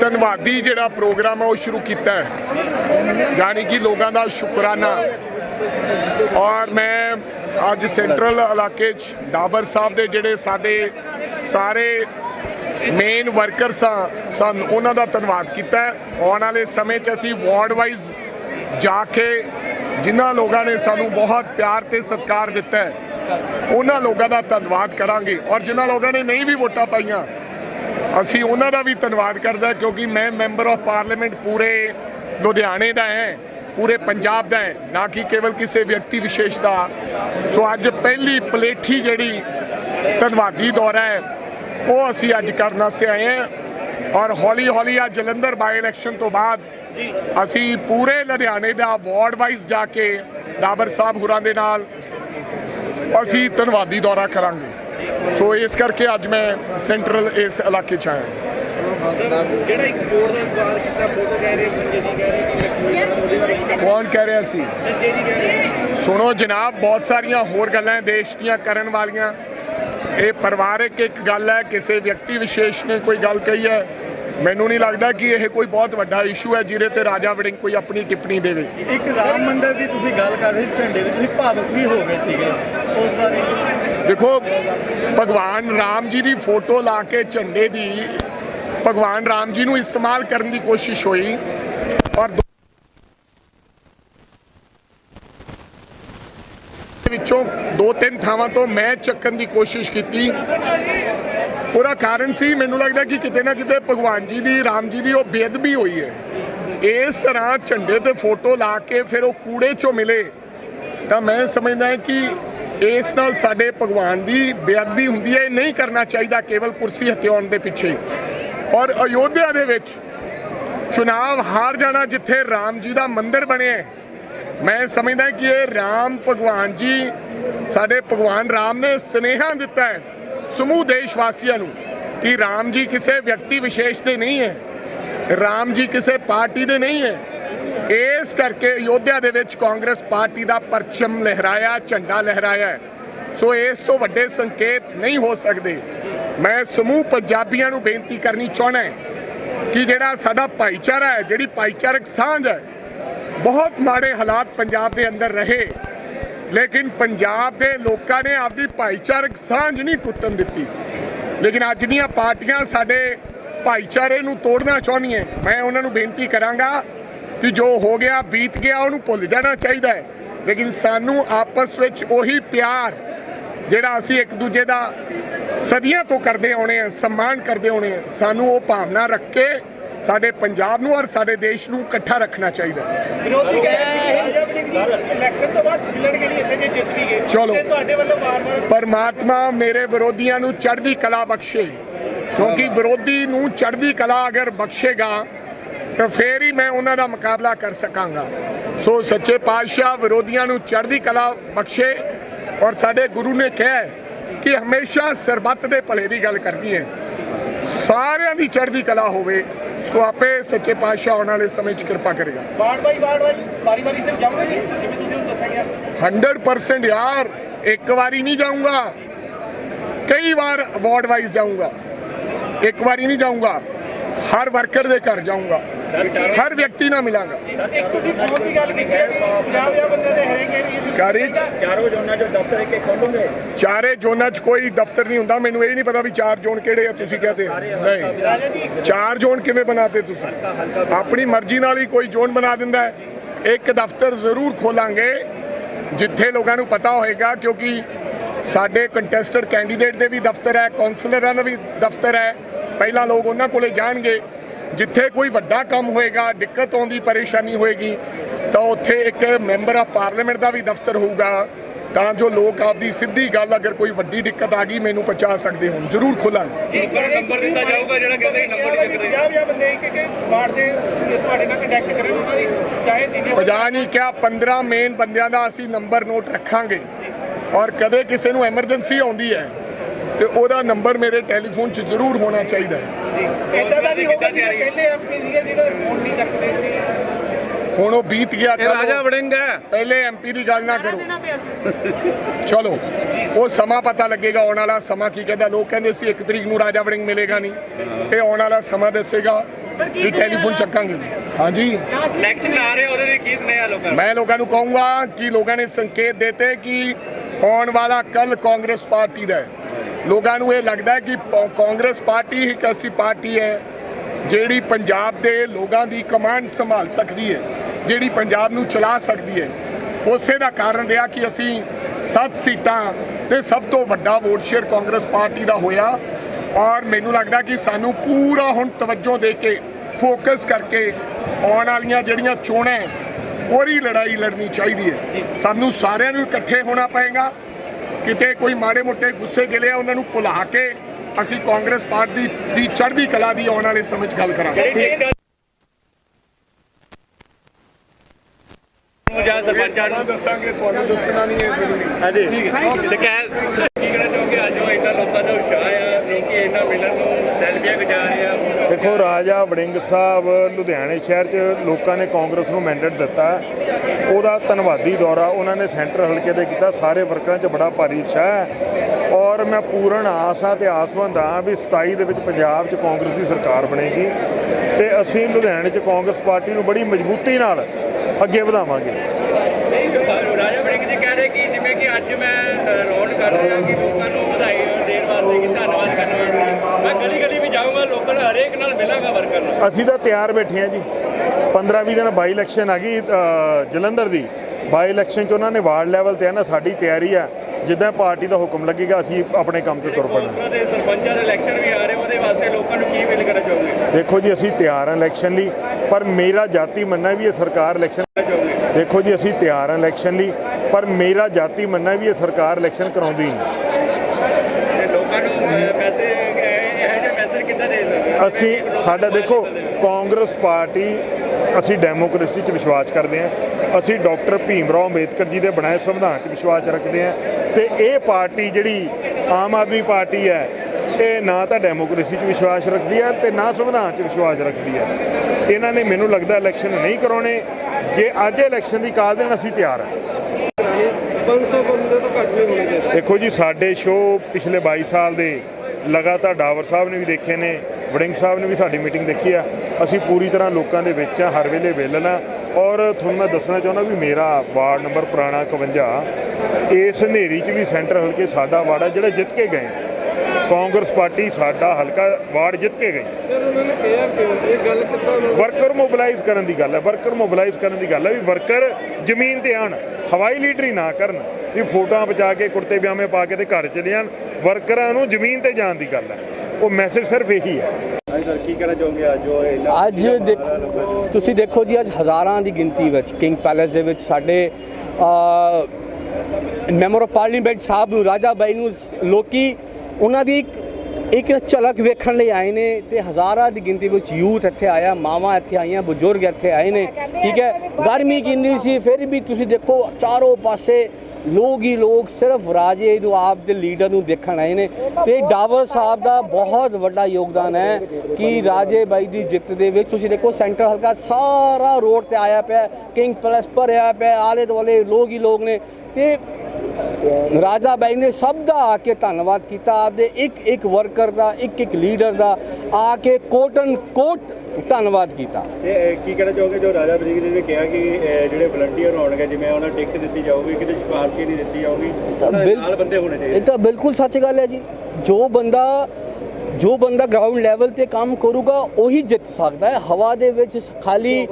ਧੰਨਵਾਦੀ ਜਿਹੜਾ ਪ੍ਰੋਗਰਾਮ ਹੈ ਉਹ ਸ਼ੁਰੂ ਕੀਤਾ ਹੈ। ਯਾਨੀ ਕਿ ਲੋਕਾਂ ਦਾ ਸ਼ੁਕਰਾਨਾ। ਔਰ ਮੈਂ ਅੱਜ ਸੈਂਟਰਲ ਇਲਾਕੇ 'ਚ ਡਾਬਰ ਸਾਹਿਬ ਦੇ ਜਿਹੜੇ ਸਾਡੇ ਸਾਰੇ ਮੇਨ ਵਰਕਰ ਸਨ ਸਨ, ਉਹਨਾਂ ਦਾ ਧੰਨਵਾਦ ਕੀਤਾ ਆਉਣ ਵਾਲੇ ਸਮੇਂ 'ਚ ਅਸੀਂ ਵਾਰਡ ਵਾਈਜ਼ ਜਾ ਕੇ ਜਿਨ੍ਹਾਂ ਲੋਕਾਂ ਨੇ ਸਾਨੂੰ ਬਹੁਤ ਪਿਆਰ ਤੇ ਸਤਿਕਾਰ ਦਿੱਤਾ ਉਹਨਾਂ ਲੋਕਾਂ ਦਾ ਧੰਨਵਾਦ ਕਰਾਂਗੇ। ਔਰ ਜਿਨ੍ਹਾਂ ਲੋਕਾਂ ਨੇ ਨਹੀਂ ਵੀ ਵੋਟਾਂ ਪਾਈਆਂ ਅਸੀਂ ਉਹਨਾਂ ਦਾ ਵੀ ਧੰਨਵਾਦ ਕਰਦਾ ਕਿਉਂਕਿ ਮੈਂ ਮੈਂਬਰ ਆਫ ਪਾਰਲੀਮੈਂਟ ਪੂਰੇ ਲੁਧਿਆਣੇ ਦਾ ਹੈ, ਪੂਰੇ ਪੰਜਾਬ ਦਾ ਹੈ, ਨਾ ਕਿ ਕੇਵਲ ਕਿਸੇ ਵਿਅਕਤੀ ਵਿਸ਼ੇਸ਼ ਦਾ। ਸੋ ਅੱਜ ਪਹਿਲੀ ਪਲੇਠੀ ਜਿਹੜੀ ਧੰਨਵਾਦੀ ਦੌਰਾ ਹੈ, ਉਹ ਅਸੀਂ ਅੱਜ ਕਰਨ ਵਾਸਤੇ ਆਏ ਹਾਂ ਔਰ ਹੌਲੀ ਹੌਲੀ ਆ ਜਲੰਧਰ ਬਾਈ ਇਲੈਕਸ਼ਨ ਤੋਂ ਬਾਅਦ ਅਸੀਂ ਪੂਰੇ ਲੁਧਿਆਣੇ ਦਾ ਵਾਰਡ ਵਾਈਜ਼ ਜਾ ਕੇ ਡਾਬਰ ਸਾਹਿਬ ਹੁਰਾਂ ਦੇ ਨਾਲ ਅਸੀਂ ਧੰਨਵਾਦੀ ਦੌਰਾ ਕਰਾਂਗੇ। ਸੋ ਇਸ ਕਰਕੇ ਅੱਜ ਮੈਂ ਸੈਂਟਰਲ ਇਸ ਇਲਾਕੇ 'ਚ ਆਇਆ। ਜਿਹੜਾ ਇੱਕ ਬੋਰਡ ਦਾ ਵਿਵਾਦ ਕੀਤਾ? ਫੋਟੋ ਕਹਿ ਰਹੇ ਸੰਜੇ ਜੀ ਕਹਿ ਰਹੇ ਕਿ ਉਹਦੇ ਬਾਰੇ ਕੌਣ ਕਹਿ ਰਿਹਾ ਸੀ? ਸੰਜੇ ਜੀ ਕਹਿ ਰਹੇ। ਸੁਣੋ ਜਨਾਬ ਬਹੁਤ ਸਾਰੀਆਂ ਹੋਰ ਗੱਲਾਂ ਹੈ ਦੇਸ਼ ਦੀਆਂ ਕਰਨ ਵਾਲੀਆਂ। ਇਹ ਪਰਿਵਾਰਕ ਇੱਕ ਗੱਲ ਹੈ ਕਿਸੇ ਵਿਅਕਤੀ ਵਿਸ਼ੇਸ਼ ਨੇ ਕੋਈ ਗੱਲ ਕਹੀ ਹੈ। ਮੈਨੂੰ ਨਹੀਂ ਲੱਗਦਾ ਕਿ ਇਹ ਕੋਈ ਬਹੁਤ ਵੱਡਾ ਇਸ਼ੂ ਹੈ ਜਿਹਦੇ ਤੇ ਰਾਜਾ ਵੜਿੰਗ ਕੋਈ ਆਪਣੀ ਟਿੱਪਣੀ ਦੇਵੇ। ਇੱਕ ਰਾਮ ਮੰਦਿਰ ਦੀ ਤੁਸੀਂ ਗੱਲ ਕਰ ਰਹੇ ਸੀ ਝੰਡੇ ਦੀ ਤੁਸੀਂ ਭਾਵੁਕ ਵੀ ਹੋ ਗਏ ਸੀਗੇ। ਦੇਖੋ, ਭਗਵਾਨ ਰਾਮ ਜੀ ਦੀ ਫੋਟੋ ਲਾ ਕੇ ਝੰਡੇ ਦੀ ਭਗਵਾਨ ਰਾਮ ਜੀ ਨੂੰ ਇਸਤੇਮਾਲ ਕਰਨ ਦੀ ਕੋਸ਼ਿਸ਼ ਹੋਈ ਔਰ ਵਿੱਚੋਂ ਦੋ ਤਿੰਨ ਥਾਵਾਂ ਤੋਂ ਮੈਂ ਚੱਕਣ ਦੀ ਕੋਸ਼ਿਸ਼ ਕੀਤੀ। ਪੂਰਾ ਕਾਰਨ ਸੀ, ਮੈਨੂੰ ਲੱਗਦਾ ਕਿ ਕਿਤੇ ਨਾ ਕਿਤੇ ਭਗਵਾਨ ਜੀ ਦੀ, ਰਾਮ ਜੀ ਦੀ ਉਹ ਬੇਅਦਬੀ ਹੋਈ ਹੈ। ਇਸ ਤਰ੍ਹਾਂ ਝੰਡੇ ਤੇ ਫੋਟੋ ਲਾ ਕੇ ਫਿਰ ਉਹ ਕੂੜੇ ਚੋਂ ਮਿਲੇ। ਤਾਂ ਮੈਂ ਸਮਝਦਾ ਕਿ ਇਸ ਨਾਲ ਸਾਡੇ ਭਗਵਾਨ ਦੀ ਬੇਅਦਬੀ ਹੁੰਦੀ ਹੈ, ਇਹ ਨਹੀਂ ਕਰਨਾ ਚਾਹੀਦਾ, ਕੇਵਲ ਕੁਰਸੀ ਹਥਿਆਉਣ ਦੇ ਪਿੱਛੇ ਔਰ ਅਯੋਧਿਆ ਦੇ ਵਿੱਚ ਚੁਣਾਵ ਹਾਰ ਜਾਣਾ, ਜਿੱਥੇ ਰਾਮ ਜੀ ਦਾ ਮੰਦਿਰ ਬਣਿਆ ਮੈਂ ਸਮਝਦਾ ਕਿ ਇਹ ਰਾਮ ਭਗਵਾਨ ਜੀ, ਸਾਡੇ ਭਗਵਾਨ ਰਾਮ ਨੇ ਸਨੇਹਾ ਦਿੱਤਾ ਹੈ ਸਮੂਹ ਦੇਸ਼ ਵਾਸੀਆਂ ਨੂੰ ਕਿ ਰਾਮ ਜੀ ਕਿਸੇ ਵਿਅਕਤੀ ਵਿਸ਼ੇਸ਼ ਦੇ ਨਹੀਂ ਹੈ, ਰਾਮ ਜੀ ਕਿਸੇ ਪਾਰਟੀ ਦੇ ਨਹੀਂ ਹੈ। ਇਸ ਕਰਕੇ ਅਯੋਧਿਆ ਦੇ ਵਿੱਚ ਕਾਂਗਰਸ ਪਾਰਟੀ ਦਾ ਪਰਚਮ ਲਹਿਰਾਇਆ, ਝੰਡਾ ਲਹਿਰਾਇਆ ਸੋ ਇਸ ਤੋਂ ਵੱਡੇ ਸੰਕੇਤ ਨਹੀਂ ਹੋ ਸਕਦੇ। ਮੈਂ ਸਮੂਹ ਪੰਜਾਬੀਆਂ ਨੂੰ ਬੇਨਤੀ ਕਰਨੀ ਚਾਹੁੰਦਾ ਕਿ ਜਿਹੜਾ ਸਾਡਾ ਭਾਈਚਾਰਾ ਹੈ, ਜਿਹੜੀ ਭਾਈਚਾਰਕ ਸਾਂਝ ਹੈ, ਬਹੁਤ ਮਾੜੇ ਹਾਲਾਤ ਪੰਜਾਬ ਦੇ ਅੰਦਰ ਰਹੇ। ਲੇਕਿਨ ਪੰਜਾਬ ਦੇ ਲੋਕਾਂ ਨੇ ਆਪਦੀ ਭਾਈਚਾਰਕ ਸਾਂਝ ਨਹੀਂ ਟੁੱਟਣ ਦਿੱਤੀ। ਲੇਕਿਨ ਅੱਜ ਦੀਆਂ ਪਾਰਟੀਆਂ ਸਾਡੇ ਭਾਈਚਾਰੇ ਨੂੰ ਤੋੜਨਾ ਚਾਹੁੰਦੀਆਂ। ਮੈਂ ਉਹਨਾਂ ਨੂੰ ਬੇਨਤੀ ਕਰਾਂਗਾ ਕਿ ਜੋ ਹੋ ਗਿਆ ਬੀਤ ਗਿਆ ਉਹਨੂੰ ਭੁੱਲ ਜਾਣਾ ਚਾਹੀਦਾ ਹੈ। ਲੇਕਿਨ ਸਾਨੂੰ ਆਪਸ ਵਿੱਚ ਉਹੀ ਪਿਆਰ ਜਿਹੜਾ ਅਸੀਂ ਇੱਕ ਦੂਜੇ ਦਾ ਸਦੀਆਂ ਤੋਂ ਕਰਦੇ ਆਉਣੇ ਆ ਸਨਮਾਨ ਕਰਦੇ ਆਉਣੇ ਆ ਸਾਨੂੰ ਉਹ ਭਾਵਨਾ ਰੱਖ ਕੇ ਸਾਡੇ ਪੰਜਾਬ ਨੂੰ ਔਰ ਸਾਡੇ ਦੇਸ਼ ਨੂੰ ਇਕੱਠਾ ਰੱਖਣਾ ਚਾਹੀਦਾ ਵਿਰੋਧੀ ਕਹਿ ਰਹੇ ਸੀ ਇਲੈਕਸ਼ਨ ਤੋਂ ਬਾਅਦ ਮਿਲਣਗੇ ਨਹੀਂ ਇੱਥੇ ਜੇ ਜਿੱਤ ਵੀ ਗਏ। ਚਲੋ। ਤੁਹਾਡੇ ਵੱਲੋਂ ਵਾਰ-ਵਾਰ ਪਰਮਾਤਮਾ ਮੇਰੇ ਵਿਰੋਧੀਆਂ ਨੂੰ ਚੜ੍ਹਦੀ ਕਲਾ ਬਖਸ਼ੇ। ਕਿਉਂਕਿ ਵਿਰੋਧੀ ਨੂੰ ਚੜ੍ਹਦੀ ਕਲਾ ਅਗਰ ਬਖਸ਼ੇਗਾ ਤਾਂ ਫੇਰ ਹੀ ਮੈਂ ਉਹਨਾਂ ਦਾ ਮੁਕਾਬਲਾ ਕਰ ਸਕਾਂਗਾ। ਸੋ ਸੱਚੇ ਪਾਤਸ਼ਾਹ ਵਿਰੋਧੀਆਂ ਨੂੰ ਚੜ੍ਹਦੀ ਕਲਾ ਬਖਸ਼ੇ ਔਰ ਸਾਡੇ ਗੁਰੂ ਨੇ ਕਿਹਾ ਕਿ ਹਮੇਸ਼ਾ ਸਰਬੱਤ ਦੇ ਭਲੇ ਦੀ ਗੱਲ ਕਰਨੀ ਹੈ। ਸਾਰਿਆਂ ਦੀ ਚੜ੍ਹਦੀ ਕਲਾ ਹੋਵੇ ਸੋ ਆਪੇ ਸੱਚੇ ਪਾਤਸ਼ਾਹ ਆਉਣ ਵਾਲੇ ਸਮੇਂ 'ਚ ਕਿਰਪਾ ਕਰੇਗਾ। ਵਾਰਡ ਬਾਈ ਵਾਰਡ ਬਾਈ ਵਾਰੀ ਵਾਰੀ ਸਿਰ ਜਾਓਗੇ ਜੀ? ਜਿਵੇਂ ਤੁਸੀਂ ਦੱਸਿਆ ਗਿਆ। 100% ਯਾਰ ਇੱਕ ਵਾਰੀ ਨਹੀਂ ਜਾਊਂਗਾ। ਕਈ ਵਾਰ ਵਾਰਡ ਵਾਈਜ਼ ਜਾਊਂਗਾ। ਇੱਕ ਵਾਰੀ ਨਹੀਂ ਜਾਊਂਗਾ। ਹਰ ਵਰਕਰ ਦੇ ਘਰ ਜਾਊਂਗਾ। ਹਰ ਵਿਅਕਤੀ ਨਾਲ ਮਿਲਾਂਗਾ। ਇੱਕ ਤੁਸੀਂ ਫੋਨ ਦੀ ਗੱਲ ਕੀਤੀ ਹੈ ਕਿ 50 ਬੰਦੇ ਦੇ ਹਰੇਕ ਏਰੀਏ ਦੇ ਵਿੱਚ ਚਾਰੋਂ ਜੋਨਾਂ ਚੋਂ ਦਫ਼ਤਰ ਇੱਕ ਇੱਕ ਖੋਲੋਗੇ ਚਾਰੇ ਜ਼ੋਨਾਂ 'ਚ ਕੋਈ ਦਫ਼ਤਰ ਨਹੀਂ ਹੁੰਦਾ। ਮੈਨੂੰ ਇਹ ਨਹੀਂ ਪਤਾ ਵੀ ਚਾਰ ਜ਼ੋਨ ਕਿਹੜੇ ਆ ਤੁਸੀਂ ਕਹਤੇ ਨਹੀਂ। ਚਾਰ ਜ਼ੋਨ ਕਿਵੇਂ ਬਣਾਤੇ ਤੁਸੀਂ? ਆਪਣੀ ਮਰਜ਼ੀ ਨਾਲ ਹੀ ਕੋਈ ਜ਼ੋਨ ਬਣਾ ਦਿੰਦਾ ਹੈ। ਇੱਕ ਦਫ਼ਤਰ ਜ਼ਰੂਰ ਖੋਲਾਂਗੇ ਜਿੱਥੇ ਲੋਕਾਂ ਨੂੰ ਪਤਾ ਹੋਏਗਾ ਕਿਉਂਕਿ ਸਾਡੇ ਕੰਟੈਸਟਡ ਕੈਂਡੀਡੇਟ ਦੇ ਵੀ ਦਫ਼ਤਰ ਹੈ ਕਾਉਂਸਲਰਾਂ ਦਾ ਵੀ ਦਫ਼ਤਰ ਹੈ। ਪਹਿਲਾਂ ਲੋਕ ਉਹਨਾਂ ਕੋਲੇ ਜਾਣਗੇ। ਜਿੱਥੇ ਕੋਈ ਵੱਡਾ ਕੰਮ ਹੋਏਗਾ ਦਿੱਕਤ ਆਉਂਦੀ ਪਰੇਸ਼ਾਨੀ ਹੋਏਗੀ ਤਾਂ ਉੱਥੇ ਇੱਕ ਮੈਂਬਰ ਆਫ ਪਾਰਲੀਮੈਂਟ ਦਾ ਵੀ ਦਫ਼ਤਰ ਹੋਊਗਾ ਤਾਂ ਜੋ ਲੋਕ ਆਪਦੀ ਸਿੱਧੀ ਗੱਲ ਅਗਰ ਕੋਈ ਵੱਡੀ ਦਿੱਕਤ ਆ ਗਈ ਮੈਨੂੰ ਪਹੁੰਚਾ ਸਕਦੇ ਹੋਣ। ਜ਼ਰੂਰ ਖੋਲਾਂਗੇ। ਜੀ ਨੰਬਰ ਦਿੱਤਾ ਜਾਊਗਾ ਜਿਹੜਾ ਕਹਿੰਦੇ ਨੰਬਰ ਨਹੀਂ ਚੱਕਦੇ 50 ਬੰਦੇ ਇੱਕ ਇੱਕ ਵਾਰਡ ਦੇ ਜੇ ਤੁਹਾਡੇ ਨਾਲ ਕੰਟੈਕਟ ਕਰਨ ਉਹਨਾਂ ਦੀ ਚਾਹੇ ਦਿਨੇ ਪਜਾ ਨਹੀਂ ਕਿਹਾ 15 ਮੇਨ ਬੰਦਿਆਂ ਦਾ ਅਸੀਂ ਨੰਬਰ ਨੋਟ ਰੱਖਾਂਗੇ। ਔਰ ਕਦੇ ਕਿਸੇ ਨੂੰ ਐਮਰਜੈਂਸੀ ਆਉਂਦੀ ਹੈ ਤੇ ਉਹਦਾ ਨੰਬਰ ਮੇਰੇ ਟੈਲੀਫੋਨ 'ਚ ਜ਼ਰੂਰ ਹੋਣਾ ਚਾਹੀਦਾ ਹੈ। ਇਦਾਂ ਦਾ ਵੀ ਹੋਗਾ ਕਿ ਪਹਿਲੇ ਐਮਪੀ ਸੀਗੇ ਜਿਹੜੇ ਫੋਨ ਨਹੀਂ ਚੱਕਦੇ ਸੀ। ਹੁਣ ਉਹ ਬੀਤ ਗਿਆ ਇਹ ਰਾਜਾ ਵੜਿੰਗ ਹੈ। ਪਹਿਲੇ ਐਮਪੀ ਦੀ ਗੱਲ ਨਾ ਕਰੋ। ਚਲੋ ਉਹ ਸਮਾਂ ਪਤਾ ਲੱਗੇਗਾ ਆਉਣ ਵਾਲਾ ਸਮਾਂ ਕੀ ਕਹਿੰਦਾ। ਲੋਕ ਕਹਿੰਦੇ ਸੀ ਇੱਕ ਤਰੀਕ ਨੂੰ ਰਾਜਾ ਵੜਿੰਗ ਮਿਲੇਗਾ ਨਹੀਂ। ਇਹ ਆਉਣ ਵਾਲਾ ਸਮਾਂ ਦੱਸੇਗਾ ਕਿ ਟੈਲੀਫੋਨ ਚੱਕਾਂਗੇ। ਹਾਂਜੀ। ਇਲੈਕਸ਼ਨ ਆ ਰਹੇ ਉਹਦੇ ਲਈ ਕੀ ਸੁਨੇਹਾ ਲੋਕਾਂ ਨੂੰ? ਮੈਂ ਲੋਕਾਂ ਨੂੰ ਕਹੂੰਗਾ ਕਿ ਲੋਕਾਂ ਨੇ ਸੰਕੇਤ ਦਿੱਤੇ ਕਿ ਆਉਣ ਵਾਲਾ ਕੱਲ ਕਾਂਗਰਸ ਪਾਰਟੀ ਦਾ ਹੈ। ਲੋਕਾਂ ਨੂੰ ਇਹ ਲੱਗਦਾ ਕਿ ਕਾਂਗਰਸ ਪਾਰਟੀ ਇੱਕ ਐਸੀ ਪਾਰਟੀ ਹੈ ਜਿਹੜੀ ਪੰਜਾਬ ਦੇ ਲੋਕਾਂ ਦੀ ਕਮਾਂਡ ਸੰਭਾਲ ਸਕਦੀ ਹੈ ਜਿਹੜੀ ਪੰਜਾਬ ਨੂੰ ਚਲਾ ਸਕਦੀ ਹੈ। ਉਸੇ ਦਾ ਕਾਰਨ ਰਿਹਾ ਕਿ ਅਸੀਂ 7 ਸੀਟਾਂ ਤੇ ਸਭ ਤੋਂ ਵੱਡਾ ਵੋਟ ਸ਼ੇਅਰ ਕਾਂਗਰਸ ਪਾਰਟੀ ਦਾ ਹੋਇਆ ਔਰ ਮੈਨੂੰ ਲੱਗਦਾ ਕਿ ਸਾਨੂੰ ਪੂਰਾ ਹੁਣ ਤਵੱਜੋ ਦੇ ਕੇ ਫੋਕਸ ਕਰਕੇ ਆਉਣ ਵਾਲੀਆਂ ਜਿਹੜੀਆਂ ਚੋਣਾਂ ਉਹਦੀ ਲੜਾਈ ਲੜਨੀ ਚਾਹੀਦੀ ਹੈ। ਸਾਨੂੰ ਸਾਰਿਆਂ ਨੂੰ ਇਕੱਠੇ ਹੋਣਾ ਪਏਗਾ। ਕਿਤੇ ਕੋਈ ਮਾੜੇ ਮੋਟੇ ਗੁੱਸੇ ਗਿਲੇ ਆ ਉਹਨਾਂ ਨੂੰ ਭੁਲਾ ਕੇ ਅਸੀਂ ਕਾਂਗਰਸ ਪਾਰਟੀ ਦੀ ਚੜ੍ਹਦੀ ਕਲਾ ਦੀ ਆਉਣ ਵਾਲੇ ਸਮੇਂ 'ਚ ਗੱਲ ਕਰਾਂਗੇ। ਜਾਂ ਸਰਪੰਚਾਂ ਨੂੰ। ਦੱਸਾਂਗੇ ਤੁਹਾਨੂੰ ਦੱਸਣਾ ਨਹੀਂ ਹੈ ਜ਼ਰੂਰੀ। ਹਾਂਜੀ। ਤੇ ਕਹਿ ਕੀ ਕਹਿਣਾ ਚਾਹੋਗੇ? ਅੱਜ ਉਹ ਇੰਨਾ ਲੋਕਾਂ ਦਾ ਉਤਸ਼ਾਹ ਆ ਲੋਕੀ ਇੰਨਾ ਮਿਲਣ ਨੂੰ ਦੇਖੋ ਰਾਜਾ ਵੜਿੰਗ ਸਾਹਿਬ ਲੁਧਿਆਣੇ ਸ਼ਹਿਰ 'ਚ ਲੋਕਾਂ ਨੇ ਕਾਂਗਰਸ ਨੂੰ ਮੈਂਡੇਟ ਦਿੱਤਾ। ਉਹਦਾ ਧੰਨਵਾਦੀ ਦੌਰਾ ਉਹਨਾਂ ਨੇ ਸੈਂਟਰ ਹਲਕੇ ਦੇ ਕੀਤਾ। ਸਾਰੇ ਵਰਕਰਾਂ 'ਚ ਬੜਾ ਭਾਰੀ ਉਤਸ਼ਾਹ ਹੈ। ਔਰ ਮੈਂ ਪੂਰਨ ਆਸ ਤੇ ਆਸਵੰਦ ਹਾਂ ਵੀ 27 ਦੇ ਵਿੱਚ ਪੰਜਾਬ 'ਚ ਕਾਂਗਰਸ ਦੀ ਸਰਕਾਰ ਬਣੇਗੀ ਤੇ ਅਸੀਂ ਲੁਧਿਆਣੇ 'ਚ ਕਾਂਗਰਸ ਪਾਰਟੀ ਨੂੰ ਬੜੀ ਮਜ਼ਬੂਤੀ ਨਾਲ ਅੱਗੇ ਵਧਾਵਾਂਗੇ। ਰਾਜਾ ਵੜਿੰਗ ਜੀ ਕਹਿ ਰਹੇ ਕਿ ਜਿਵੇਂ ਕਿ ਅੱਜ ਮੈਂ ਰੌਣ ਕਰ ਰਿਹਾ ਕਿ ਲੋਕਾਂ ਨੂੰ ਵਧਾਈ ਦੇਣ ਵਾਸਤੇ ਕਿ ਧੰਨਵਾਦ ਕਰਨ ਵਾਸਤੇ ਮੈਂ ਗਲੀ ਗਲੀ ਵੀ ਜਾਊਂਗਾ ਲੋਕਾਂ ਨਾਲ ਹਰੇਕ ਨਾਲ ਮਿਲਾਂਗਾ ਵਰਕਰ ਨਾਲ ਅਸੀਂ ਤਾਂ ਤਿਆਰ ਬੈਠੇ ਹਾਂ ਜੀ। 15-20 ਦਿਨ ਬਾਈ ਇਲੈਕਸ਼ਨ ਆ ਗਈ ਜਲੰਧਰ ਦੀ। ਬਾਈ ਇਲੈਕਸ਼ਨ 'ਚ ਉਹਨਾਂ ਨੇ ਵਾਰਡ ਲੈਵਲ ਤੇ ਆ ਨਾ ਸਾਡੀ ਤਿਆਰੀ ਆ। ਜਿੱਦਾਂ ਪਾਰਟੀ ਦਾ ਹੁਕਮ ਲੱਗੇਗਾ ਅਸੀਂ ਆਪਣੇ ਕੰਮ ਤੇ ਤੁਰ ਪੈਣਾ। ਉਹਨਾਂ ਦੇ ਸਰਪੰਚਾਂ ਦੇ ਇਲੈਕਸ਼ਨ ਵੀ ਆ ਰਹੇ ਉਹਦੇ ਵਾਸਤੇ ਲੋਕਾਂ ਨੂੰ ਕੀ ਅਪੀਲ ਕਰਨਾ ਚਾਹੋਗੇ? ਦੇਖੋ ਜੀ ਅਸੀਂ ਤਿਆਰ ਹਾਂ ਇਲੈਕਸ਼ਨ ਲਈ ਪਰ ਮੇਰਾ ਜਾਤੀ ਮੰਨਣਾ ਵੀ ਇਹ ਸਰਕਾਰ ਇਲੈਕਸ਼ਨ ਦੇਖੋ ਜੀ ਅਸੀਂ ਤਿਆਰ ਹਾਂ ਇਲੈਕਸ਼ਨ ਲਈ ਪਰ ਮੇਰਾ ਜਾਤੀ ਮੰਨਣਾ ਵੀ ਇਹ ਸਰਕਾਰ ਇਲੈਕਸ਼ਨ ਕਰਾਉਂਦੀ ਨਹੀਂ ਤੇ ਲੋਕਾਂ ਨੂੰ ਅਹ, ਪੈਸੇ ਇਹ ਇਹੋ ਜਿਹੇ ਮੈਸੇਜ ਕਿੱਦਾਂ ਦੇ ਦਿੰਦੇ ਅਸੀਂ ਸਾਡਾ ਦੇਖੋ ਕਾਂਗਰਸ ਪਾਰਟੀ ਅਸੀਂ ਡੈਮੋਕ੍ਰੇਸੀ 'ਚ ਵਿਸ਼ਵਾਸ ਕਰਦੇ ਹਾਂ। ਅਸੀਂ ਡਾਕਟਰ ਭੀਮ ਰਾਓ ਅੰਬੇਦਕਰ ਜੀ ਦੇ ਬਣਾਏ ਸੰਵਿਧਾਨ 'ਚ ਵਿਸ਼ਵਾਸ ਰੱਖਦੇ ਹਾਂ। ਤੇ ਇਹ ਪਾਰਟੀ ਜਿਹੜੀ ਆਮ ਆਦਮੀ ਪਾਰਟੀ ਹੈ ਇਹ ਨਾ ਤਾਂ ਡੈਮੋਕ੍ਰੇਸੀ 'ਚ ਵਿਸ਼ਵਾਸ ਰੱਖਦੀ ਹੈ ਤੇ ਨਾ ਸੰਵਿਧਾਨ 'ਚ ਵਿਸ਼ਵਾਸ ਰੱਖਦੀ ਹੈ। ਇਹਨਾਂ ਨੇ ਮੈਨੂੰ ਲੱਗਦਾ ਇਲੈਕਸ਼ਨ ਨਹੀਂ ਕਰਾਉਣੇ। ਜੇ ਅੱਜ ਇਲੈਕਸ਼ਨ ਦੀ ਕਾਲ ਦੇਣ ਅਸੀਂ ਤਿਆਰ ਹਾਂ। 500 ਬੰਦੇ ਤੋਂ ਘੱਟ ਨਹੀਂ ਹੋਣੇ ਚਾਹੀਦੇ ਦੇਖੋ ਜੀ ਸਾਡੇ ਸ਼ੋਅ ਪਿਛਲੇ 22 ਸਾਲ ਦੇ ਲਗਾਤਾਰ ਡਾਵਰ ਸਾਹਿਬ ਨੇ ਵੀ ਦੇਖੇ ਨੇ। ਵੜਿੰਗ ਸਾਹਿਬ ਨੇ ਵੀ ਸਾਡੀ ਮੀਟਿੰਗ ਦੇਖੀ ਆ। ਅਸੀਂ ਪੂਰੀ ਤਰ੍ਹਾਂ ਲੋਕਾਂ ਦੇ ਵਿੱਚ ਆ, ਹਰ ਵੇਲੇ ਵੇਲਣ ਆ ਔਰ ਤੁਹਾਨੂੰ ਮੈਂ ਦੱਸਣਾ ਚਾਹੁੰਦਾ ਵੀ ਮੇਰਾ ਵਾਰਡ ਨੰਬਰ ਪੁਰਾਣਾ 51 ਇਸ ਹਨੇਰੀ 'ਚ ਵੀ ਸੈਂਟਰ ਹਲਕੇ ਸਾਡਾ ਵਾਰਡ ਆ, ਜਿਹੜਾ ਜਿੱਤ ਕੇ ਗਏ। ਕਾਂਗਰਸ ਪਾਰਟੀ ਸਾਡਾ ਹਲਕਾ ਵਾਰਡ ਜਿੱਤ ਕੇ ਗਈ। ਵਰਕਰ ਮੋਬਿਲਾਈਜ਼ ਕਰਨ ਦੀ ਗੱਲ ਹੈ ਵਰਕਰ ਮੋਬਿਲਾਈਜ਼ ਕਰਨ ਦੀ ਗੱਲ ਹੈ ਵੀ ਵਰਕਰ ਜ਼ਮੀਨ ਤੇ ਆਣ, ਹਵਾਈ ਲੀਡਰੀ ਨਾ ਕਰਨ, ਵੀ ਫੋਟੋਆਂ ਬਚਾ ਕੇ ਕੁੜਤੇ ਪਜਾਮੇ ਪਾ ਕੇ ਤੇ ਘਰ ਚਲੇ ਜਾਣ। ਵਰਕਰਾਂ ਨੂੰ ਜ਼ਮੀਨ ਤੇ ਜਾਣ ਦੀ ਗੱਲ ਹੈ ਉਹ ਮੈਸੇਜ ਸਿਰਫ ਇਹੀ ਹੈ। ਅੱਜ ਦੇਖੋ ਤੁਸੀਂ ਦੇਖੋ ਜੀ ਅੱਜ ਹਜ਼ਾਰਾਂ ਦੀ ਗਿਣਤੀ ਵਿੱਚ ਕਿੰਗ ਪੈਲੇਸ ਦੇ ਵਿੱਚ ਸਾਡੇ ਮੈਂਬਰ ਆਫ ਪਾਰਲੀਮੈਂਟ ਸਾਹਿਬ ਨੂੰ ਰਾਜਾ ਬਾਈ ਨੂੰ ਲੋਕੀ ਉਹਨਾਂ ਦੀ ਇੱਕ ਇੱਕ ਝਲਕ ਵੇਖਣ ਲਈ ਆਏ ਨੇ ਤੇ ਹਜ਼ਾਰਾਂ ਦੀ ਗਿਣਤੀ ਵਿੱਚ ਯੂਥ ਇੱਥੇ ਆਇਆ ਮਾਵਾਂ ਇੱਥੇ ਆਈਆਂ ਬਜ਼ੁਰਗ ਇੱਥੇ ਆਏ ਨੇ। ਠੀਕ ਹੈ? ਗਰਮੀ ਕਿੰਨੀ ਸੀ ਫਿਰ ਵੀ ਤੁਸੀਂ ਦੇਖੋ ਚਾਰੋਂ ਪਾਸੇ ਲੋਕ ਹੀ ਲੋਕ ਸਿਰਫ ਰਾਜੇ ਨੂੰ, ਆਪ ਦੇ ਲੀਡਰ ਨੂੰ ਦੇਖਣ ਆਏ ਨੇ ਤੇ ਡਾਵਰ ਸਾਹਿਬ ਦਾ ਬਹੁਤ ਵੱਡਾ ਯੋਗਦਾਨ ਹੈ ਕਿ ਰਾਜੇ ਬਾਈ ਦੀ ਜਿੱਤ ਦੇ ਵਿੱਚ ਤੁਸੀਂ ਦੇਖੋ ਸੈਂਟਰ ਹਲਕਾ ਸਾਰਾ ਰੋਡ ਤੇ ਆਇਆ ਪਿਆ, ਕਿੰਗ ਪੈਲੇਸ ਭਰਿਆ ਪਿਆ ਆਲੇ ਦੁਆਲੇ ਲੋਕ ਹੀ ਲੋਕ ਨੇ ਤੇ ਰਾਜਾ ਬਾਈ ਨੇ ਸਭ ਦਾ ਆ ਕੇ ਧੰਨਵਾਦ ਕੀਤਾ ਆਪਦੇ ਇੱਕ ਇੱਕ ਵਰਕਰ ਦਾ ਇੱਕ ਇੱਕ ਲੀਡਰ ਦਾ ਆ ਕੇ ਕੋਟਨ ਕੋਟ ਧੰਨਵਾਦ ਕੀਤਾ। ਤੇ ਕੀ ਕਹਿਣਾ ਚਾਹੋਗੇ ਜੋ ਰਾਜਾ ਜੀ ਨੇ ਕਿਹਾ ਕਿ ਜਿਹੜੇ ਵਲੰਟੀਅਰ ਹੋਣਗੇ ਜਿਵੇਂ ਉਹਨਾਂ ਨੂੰ ਟਿਕਟ ਦਿੱਤੀ ਜਾਊਗੀ ਕਿਤੇ ਸਿਫਾਰਿਸ਼ ਨਹੀਂ ਦਿੱਤੀ ਜਾਊਗੀ ਨਾਲ ਬੰਦੇ ਹੋਣੇ ਇਹ ਤਾਂ ਬਿਲਕੁਲ ਸੱਚ ਗੱਲ ਹੈ ਜੀ। ਜੋ ਬੰਦਾ ਜੋ ਬੰਦਾ ਗਰਾਊਂਡ ਲੈਵਲ ਤੇ ਕੰਮ ਕਰੂਗਾ ਉਹੀ ਜਿੱਤ ਸਕਦਾ ਹੈ। ਹਵਾ ਦੇ ਵਿੱਚ ਖਾਲੀ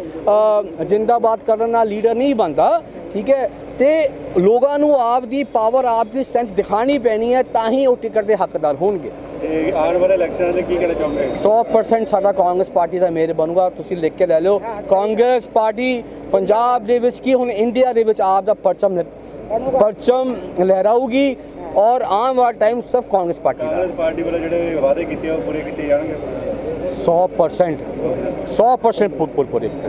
ਜਿੰਦਾਬਾਦ ਕਰਨ ਨਾਲ ਲੀਡਰ ਨਹੀਂ ਬਣਦਾ ਠੀਕ ਹੈ? ਤੇ ਲੋਕਾਂ ਨੂੰ ਆਪ ਦੀ ਪਾਵਰ ਆਪ ਦੀ ਸਟਰੈਂਥ ਦਿਖਾਣੀ ਪੈਣੀ ਹੈ ਤਾਂ ਹੀ ਉਹ ਟਿਕਟ ਦੇ ਹੱਕਦਾਰ ਹੋਣਗੇ। ਆਉਣ ਵਾਲੇ ਇਲੈਕਸ਼ਨਾਂ ਦੇ ਕੀ ਕਹਿਣਾ ਚਾਹੋਗੇ? 100% ਸਾਡਾ ਕਾਂਗਰਸ ਪਾਰਟੀ ਦਾ ਮੇਰੇ ਬਣੂਗਾ ਤੁਸੀਂ ਲਿਖ ਕੇ ਲੈ ਲਿਓ। ਕਾਂਗਰਸ ਪਾਰਟੀ ਪੰਜਾਬ ਦੇ ਵਿੱਚ ਕੀ ਹੁਣ ਇੰਡੀਆ ਦੇ ਵਿੱਚ ਆਪ ਦਾ ਪਰਚਮ ਪਰਚਮ ਲਹਿਰਾਊਗੀ। ਔਰ ਆਉਣ ਵਾਲਾ ਟਾਈਮ ਸਿਰਫ ਕਾਂਗਰਸ ਪਾਰਟੀ ਦਾ। ਕਾਂਗਰਸ ਪਾਰਟੀ ਵੱਲੋਂ ਜਿਹੜੇ ਵਾਅਦੇ ਕੀਤੇ ਉਹ ਪੂਰੇ ਕੀਤੇ ਜਾਣਗੇ? 100% 100% ਪੂਰੇ ਪੂਰੇ